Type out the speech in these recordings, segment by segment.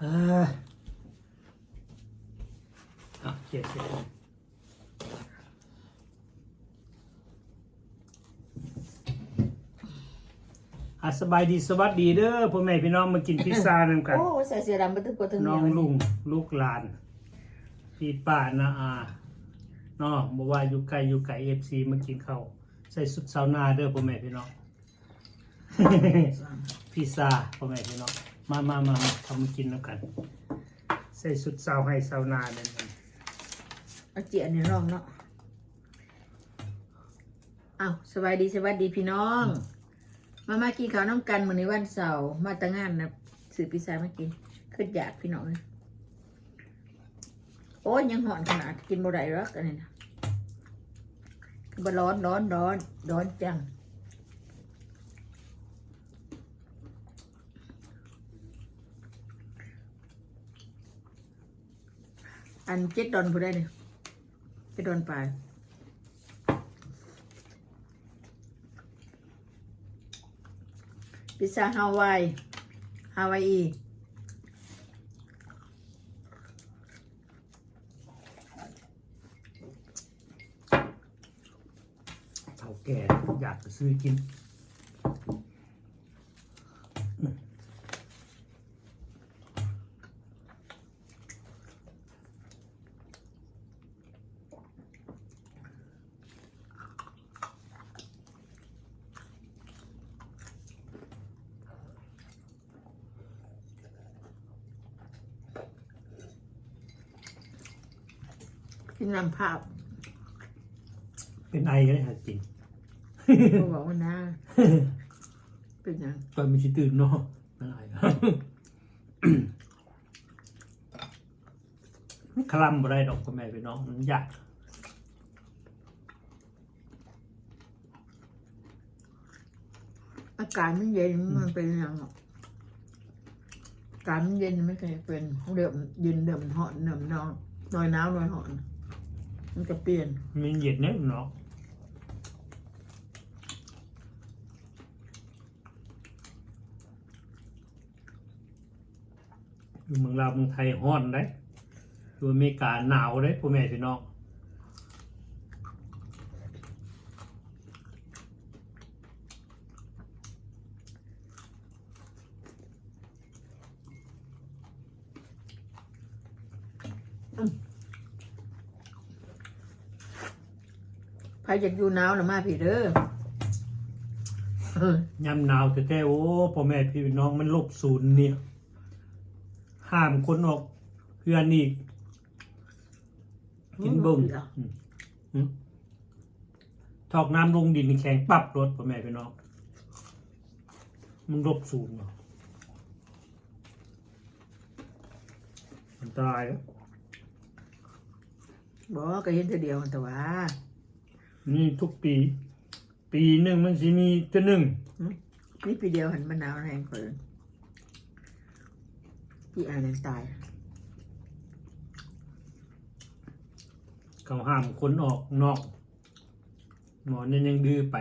อ่าอะเขียนเขียนอะสบายดีสวัสดีเด้อพ่อแม่พี่น้องมากินพิซซ่านำกัน โอ้ใส่เสื้อดำมาตึกปวดถึงน้เนี่อยงลุงลูกหลาน พี่ป้านาอาน้องบอกว่าอยู่ไกลอยู่ไกลเอฟซีมากินข้าวใส่สุดซาวนาเด้อพ่อแม่พี่น้อง พิซซ่าพ่อแม่พี่น้องมามามามาทำมากินแล้วกัน ใส่สุดซาวให้ซาวนาเนี่ยเอาเจียนในร่องเนาะอ้าวสบายดีสวัสดีพี่น้อง มามากินข้าวน้ำกันมื้อในวันเสาร์มาตั้งงานนะซื้อพิซซ่ามากินขึ้นอยากพี่น้องเลยโอ้ยยังห่อนขนาดกินบ่ได้รอกอันนี้นะคือบ่ร้อนร้อนร้อนร้อนจัง อันเจ็ดดอนผู้ได้เนี่ยเจ็ดดอนไปพิซซ่าฮาวายฮาวายอีเฒ่าแก่อยากจะซื้อกิน กินน้ำภาพเป็นไอก็ได้ฮะจริง เขาบอกว่านะเป็นหยังตอนมันชิตื่นเนาะเป็นไอคลำบ่ได้ดอกพ่อแม่พี่น้องมันยากอากาศมันเย็นมันเป็นหยังหรอกอากาศมันเย็นไม่เคยเป็นเดือมเย็นเดือมหอนเดือมนอนหน่อยหนาวหน่อยหอน มันก็เปลี่ยน มันเย็นเนี่ยเนาะอยู่เมืองลาวเมืองไทยฮ้อนได้อยู่อเมริกาหนาวได้พ่อแม่พี่น้อง ใครอยากอยู่หนาวหรือมาพี่เด้อเออยามหนาวแท้ๆโอ้พ่อแม่พี่น้องมันลบศูนย์เนี่ย ห้ามคนออกเพื่อนอีก กินเบิ่งอืมอืมถอกน้ำลงดินแข็งปับรถพ่อแม่พี่น้องมันลบศูนย์เนาะอันตรายแล้วบอกว่าก็เห็นเธอเดียวแต่ว่า นี่ทุกปี ปีหนึ่งมันสิมีตัวหนึ่งนี่ปีเดียวหันมะนาวแรงกว่าพี่อ่านยังตาย เขาห้ามคนออกนอก หมอเนี่ยยังดื้อไป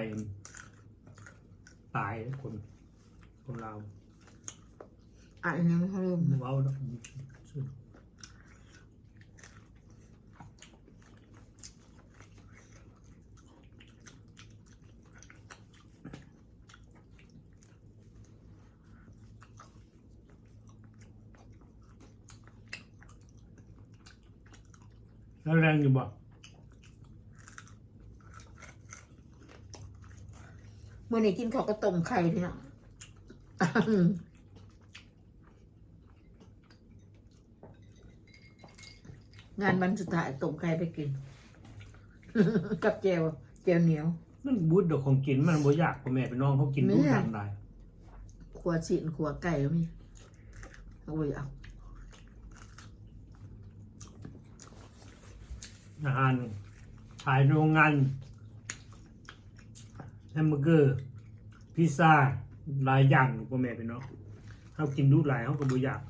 ตายคนคนเราอ่านยังไม่ค่อยเริ่ม เว้าแล้ว แล้วแรงอยู่บ่เมื่อนี้กินข้าวกระต้มไข่พี่น้องงานวันสุดท้ายต้มไข่ไปกิน กับเจลเจลเหนียว มันบูดดอกของกินมันบ่อยากพ่อแม่พี่น้องเขากินไม่บูดอยากทำได้ขัวฉีนขัวไก่ก็มีโอ้ยเอา อาหารขายโรงงานแฮมเบอร์เกอร์ พิซซ่าหลายอย่างพ่อแม่พี่น้องเขากินดูหลายเขาก็บ่อยาก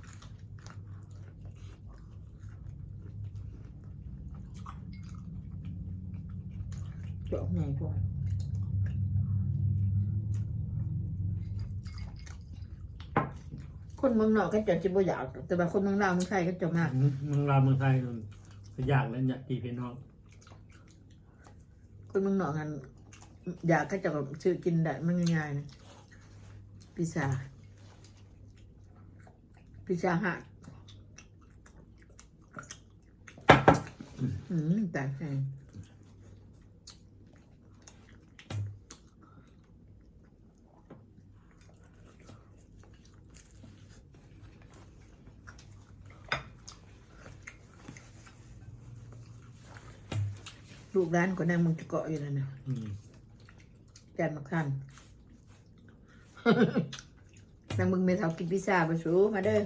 เจาะใหญ่กว่าคนเมืองนอกก็จะจิบ่อยากแต่ว่าคนเมืองลาวเมืองไทยก็จะมากเมืองลาวเมืองไทยมัน ก็ยากแล้วเนี่ยพี่พี่น้อง คนเมืองนอกกันอยากก็จะแบบซื้อกินได้มันง่ายๆนะพิซซ่าพิซซ่าฮัทอืมแต่แพง ลูกร้านก็นั่งมึงจะเกาะอยู่นั่นนะอืมแกนมาคันนางมึงไม่เท่ากินพิซซ่าไปสูมาเด้อ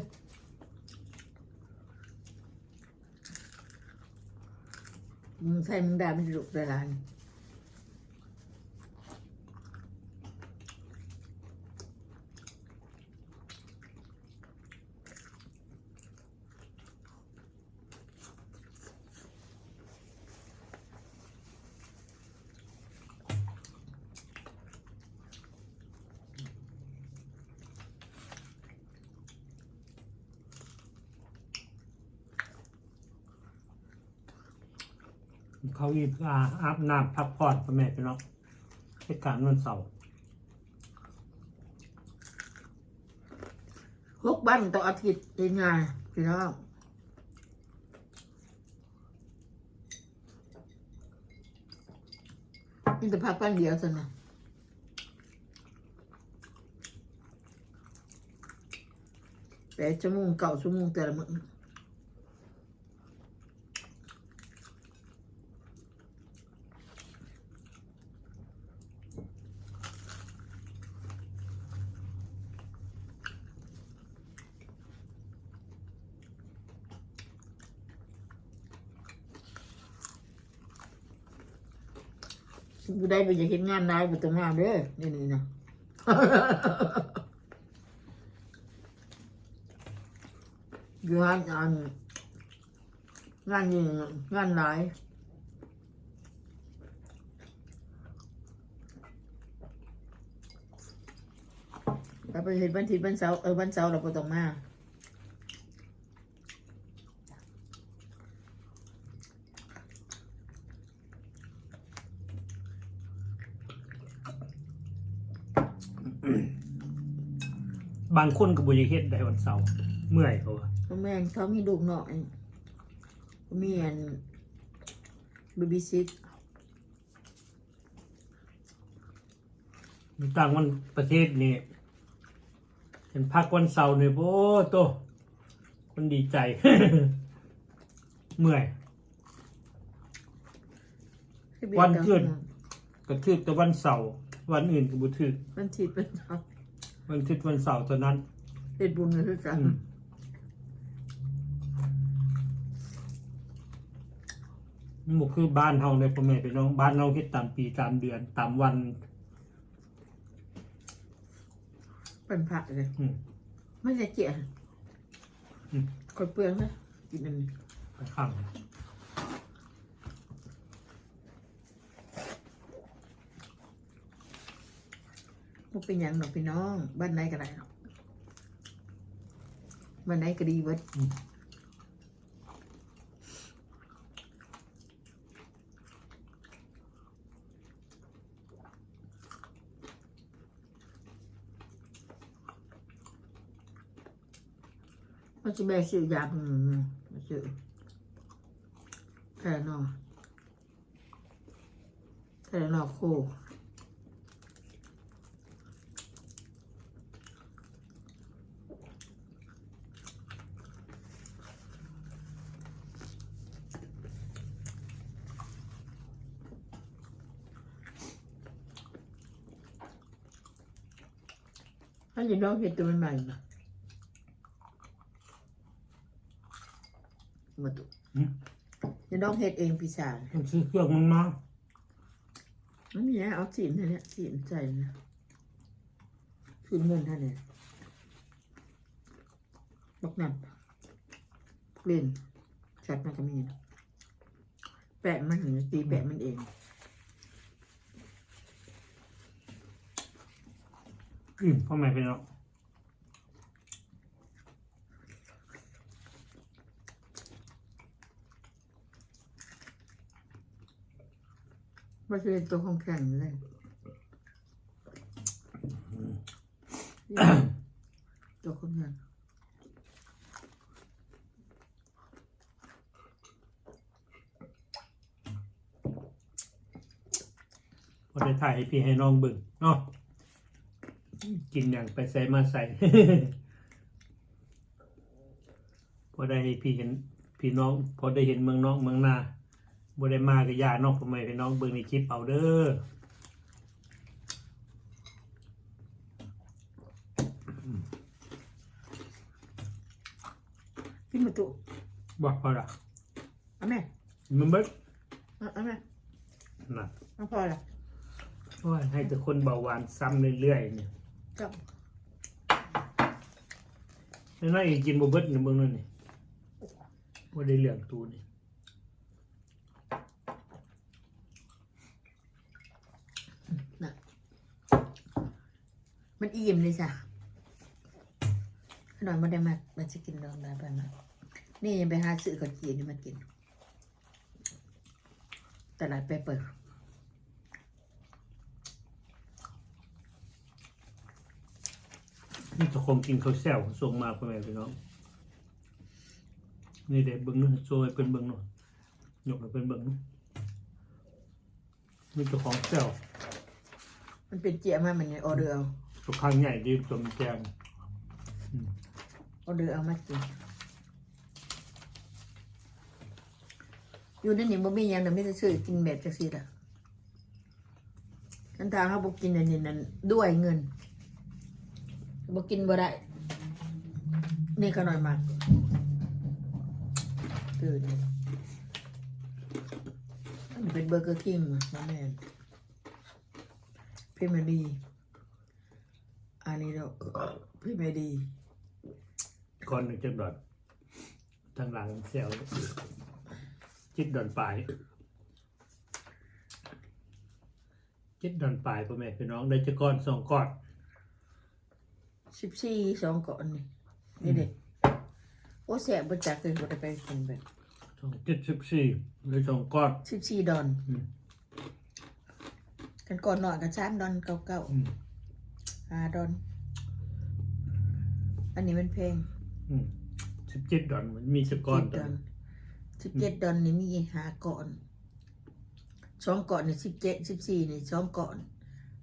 มึงใส่มึงด่ามันจะลุกได้ร้าน เขาอีกอาอาบน้ำพักผ่อนพ่อแม่พี่น้องให้การวันเสาร์หกบ้านต่ออาทิตย์เป็นไงพี่น้องนี่แต่พักบ้านเดียวสินะแปดชั่วโมงเก้าชั่วโมงแต่ละมื้อ กูได้ไปจะเห็นงานนายไปตรงงานเด้อนี่นี่นะอยู่งานงานงานนี่งานนายเราไปเห็นวันทิตย์วันเสาร์เออวันเสาร์เราไปตรงมา บางคนก็บ่อยากเฮ็ดได้วันเสาร์เมื่อยเขาว่าเพราะแม่นเขามีลูกหน่อยมีอันบีบีซิตต่างวันประเทศนี่เห็นพักวันเสาร์นี่โอ้โตคนดีใจ เมื่อย วันเกิดก็ถือแต่วันเสาร์ วันอื่นก็บ่ถือวันอาทิตย์เป็นเสาร์วันอาทิตย์วันเสาร์เท่านั้นเฮ็ดบุญกันคือกันอืม มันบ่คือบ้านเฮาเลยพ่อแม่พี่น้องบ้านเฮาเฮ็ดตามปีตามเดือนตามวัน เป็นผักเลยอืม ไม่ใช่เจี๋ยอืมกดเปลือกนะกินอันนี้ ไปข้าง มันเป็นอย่างหนอกพี่น้อง บ้านไหนก็ได้หรอกบ้านไหนก็ดีเบิดมันจะแม่ซื้อยาพวกนึงนะมาซื้อแค่นอแค่นอโค ถ้าจะน้องเห็ดตัวใหม่ๆมามาตุอืม จะน้องเห็ดเองพี่ชายต้องซื้อเครื่องมันมาไม่มีนะเอาสีนท่านี้สีนใส่นะสีนเงินท่านเนี่ยบักนั่นเล่นจัดมาก็มีนะแปะมันถึงตีแปะมันเอง อืมพ่อแม่เป็นหรอกมันจะเป็นตัวของแข็งเลยตัวของแข็งพอได้ถ่ายให้พี่ให้น้องบึ่งเนาะ กินอย่างไปใส่มาใส่ พอได้ให้พี่เห็นพี่น้อง พอได้เห็นเมืองน้องเมืองนาบ่ได้มากับยาน้องพ่อแม่พี่น้องเบิ่งในคลิปเอาเด้อกินมาตุบอกพอละเอาแม่มันเบิดเอาเอาแม่น่ะเอาพอละโอ้ยให้แต่คนเบาหวานซ้ำเรื่อยๆเนี่ย กับแล้วนั่นอีกกินบ่เบิดในเมืองนั่นนี่บ่ได้เรื่องตูนี่น่ะมันอิ่มเลยจ้ะขนมมันได้มากมันจะกินดองได้ไปมานี่ยังไปหาซื้อขนจีนนี่มากินตลาดไปเปิด นี่เจะคงกินข้าวแซ่บส่งมาพ่อแม่พี่น้องนี่เด็กเบิ่งเนู่นโชว์ให้เพิ่นเบิ่งเนู่นยกให้เพิ่นเบิ่งเนู่นนี่เจ้าของแซ่บมันเป็นเจียมามันในออเดอร์เอาทุกครั้งใหญ่ดีจนแจงออเดอร์เอามากินอยู่ในนี้บ่มีหยังน่ะไม่ได้ซื้อกินแบบจังซี่ล่ะกันทางเขาบ่กินอันนี้นั่นด้วยเงิน บ่กินบ่ได้ นี่ก็หน่อยมากตื่นอันเป็นเบอร์เกอร์คิงมาแม่นพรีเมียร์ลีอันนี้เราพรีเมียร์ลีก่อนหนึ่งจังดอนทางหลังแซ่บจิตดอนปลายจิตดอนปลายพ่อแม่พี่น้องได้จะก้อนสองก้อน สิบสี่สองก่อนนี่นี่เด็กโอ้แสบบ่จักเลยบ่ได้ไปกินแบบสองเจ็ดสิบสี่เลยสองก้อนสิบสี่ดอนอืมกันก่อนนอนกันสามดอนเก้าเก้าอืมห้าดอน อันนี้มันเพลงอืมสิบเจ็ดดอนมันมีสก้อนเจ็ดตดออนนสิบเจ็ดดอนนี่มีหาก่อนสองก่อนนี่สิบเจ็ดสิบสี่นี่สองก่อน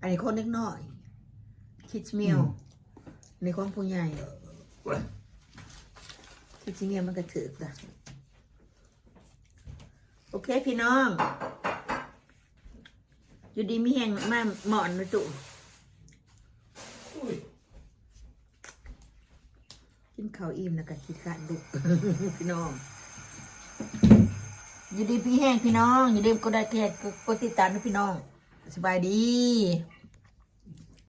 อันนี้คนเล็กน้อยคิดเมียว ในคนผู้ใหญ่คิดเมียวมันก็ถือกละโอเคพี่น้อง อยู่ดีมีแหงมาหมอนนะจุกินข้าวอิ่มแล้วก็คิดการดุพี่น้องอยู่ดีพี่แห้งพี่น้อง อย่าลืมกดไลค์กดแชร์กดติดตามนะพี่น้อง สบายดี